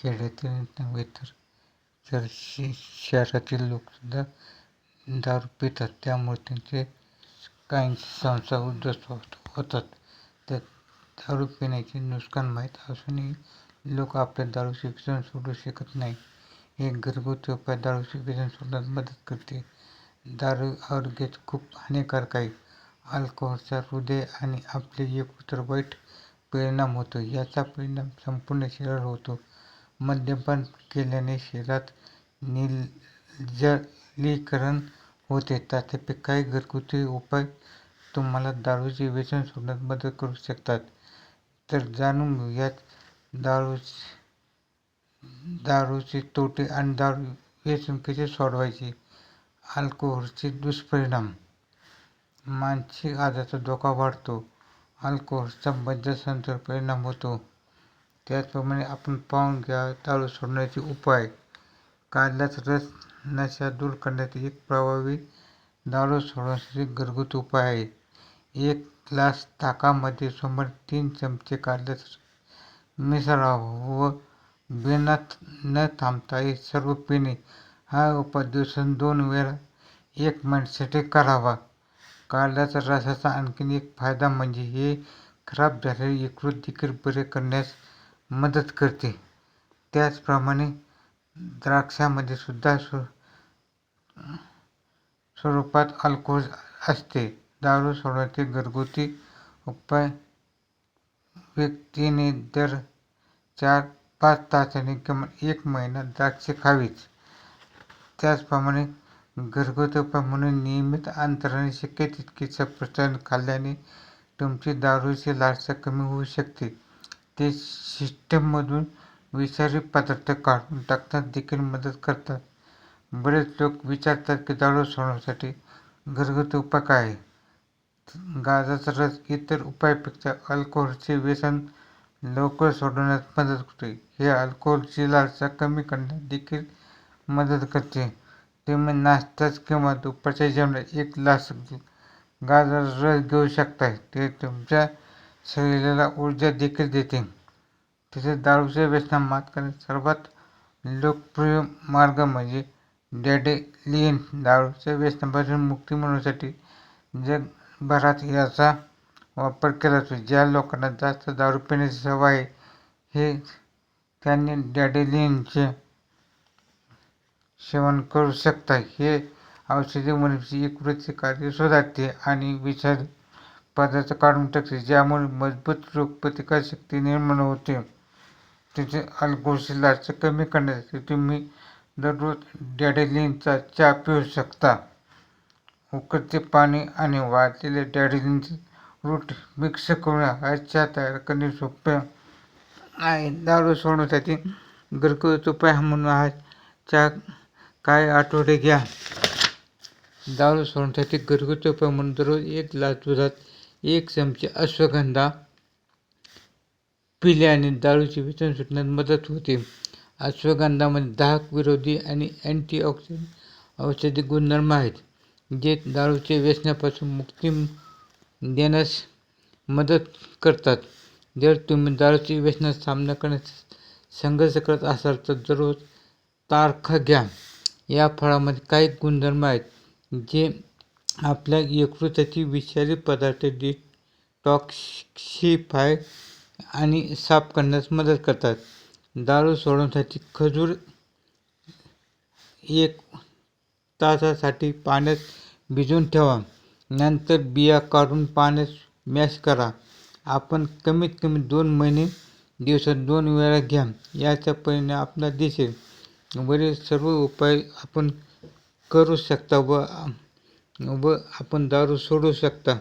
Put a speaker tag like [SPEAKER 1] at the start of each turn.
[SPEAKER 1] खेड्यातील नव्हे तर तर शहरातील लोकसुद्धा दारू पितात त्यामुळे त्यांचे काहींचे संसार उद्ध्वस्त होत होतात. तर दारू पिण्याचे नुकसान माहीत असूनही लोक आपले दारूचे व्यसन सोडू शकत नाही. एक घरगुती उपाय दारूचे व्यसन सोडण्यास मदत करते. दारू आरोग्यात खूप हानिकारक आहे. अल्कोहोलचा हृदय आणि आपले एकत्र वाईट परिणाम होतो. याचा परिणाम संपूर्ण शरीरावर होतो. मद्यपान केल्याने शरीरात निर्जलीकरण होते. तथापि काही घरगुती उपाय तुम्हाला दारूचे व्यसन सोडण्यात मदत करू शकतात. तर जाणून घेऊयात दारू दारूचे तोटे आणि दारू व्यसन कसे सोडवायचे? अल्कोहोलचे दुष्परिणाम. मानसिक आजाराचा धोका वाढतो. अल्कोहोलचा मज्जातंतूवर परिणाम होतो. त्याचप्रमाणे आपण पाहून घ्या दारू सोडण्याचे उपाय. काढल्याचा रस नशा दूर करण्याचा एक प्रभावी दारू सोडण्यासाठी घरगुती उपाय आहे एक ग्लास ताकामध्ये सुमारे तीन चमचे काढल्यास रस मिसळावा व बिना न थांबता हे सर्व पिणे. हा उपाय दिवसात दोन वेळा एक मिनिटसाठी करावा. काढल्याचा रसाचा आणखी एक फायदा म्हणजे हे खराब झालेले यकृत देखील बरे करण्यास मदत करते. त्याचप्रमाणे द्राक्षामध्ये सुद्धा सु स्वरूपात अल्कोहोल असते. दारू सोडण्याचे घरगुती उपाय व्यक्तीने दर चार पाच तासाने किमान एक महिना द्राक्षे खावीच. त्याचप्रमाणे घरगुती उपाय म्हणून नियमित अंतराने शक्य तितके सफरचंद खाल्ल्याने तुमची दारूची लालसा कमी होऊ शकते. ते सिस्टममधून विषारी पदार्थ काढून टाकण्यात देखील मदत करतात. बरेच लोक विचारतात की दारू सोडण्यासाठी घरगुती उपाय काय आहे गाजाचा रस इतर उपायापेक्षा अल्कोहोलचे व्यसन लवकर सोडवण्यात मदत करते. हे अल्कोहोलची लालसा कमी करण्यात देखील मदत करते. तुम्ही नाश्ताच किंवा दुपारच्या जेवणात एक ग्लास गाजर रस घेऊ शकता ते तुमच्या शरीराला ऊर्जा देखील देते. तसेच दारूच्या व्यसनावर मात करण्याचा सर्वात लोकप्रिय मार्ग म्हणजे डॅडेलियन दारूच्या व्यसनापासून मुक्ती मिळवण्यासाठी जगभरात याचा वापर केला जातो. ज्या लोकांना जास्त दारू पिण्याची सवय आहे हे त्यांनी डॅडेलियनचे सेवन करू शकतात. हे औषधी मनुष्य एक वृत्ती कार्य सुधारते आणि विचार पदार्थ काढून टाकते ज्यामुळे मजबूत रोगप्रतिकारशक्ती निर्माण होते. तिथे अल्कोहोलची लालसा कमी करण्यासाठी तुम्ही दररोज डॅडेलिनचा चहा पिऊ शकता. उकडते पाणी आणि वाळलेले डॅडेलिनचे रूट मिक्स करून हा चहा तयार करणे सोपे आहे. दारू सोडण्यासाठी घरगुती उपाय म्हणून हा चहा काही आठवडे घ्या. दारू सोडण्यासाठी घरगुती उपाय म्हणून दररोज एक ग्लास दुधात एक चमचे अश्वगंधा पिल्याने दारूचे व्यसन सुटण्यास मदत होते. अश्वगंधामध्ये दाहक विरोधी आणि अँटीऑक्सिडंट औषधी गुणधर्म आहेत जे दारूचे व्यसनापासून मुक्ती देण्यास मदत करतात. जर तुम्ही दारूचे व्यसनाचा सामना करण्यास संघर्ष करत असाल तर दररोज तारखा घ्या. या फळामध्ये काही गुणधर्म आहेत जे आपल्या यकृताची विषारी पदार्थ डिटॉक्सिफाय आणि साफ करण्यास मदत करतात. दारू सोडवण्यासाठी खजूर एक तासासाठी पाण्यात भिजवून ठेवा. नंतर बिया काढून पाण्यात मॅश करा. आपण कमीत कमी दोन महिने दिवसात दोन वेळा घ्या. याचा परिणाम आपला दिसेल. वरील सर्व उपाय आपण करू शकता व व आपण दारू सोडू शकता.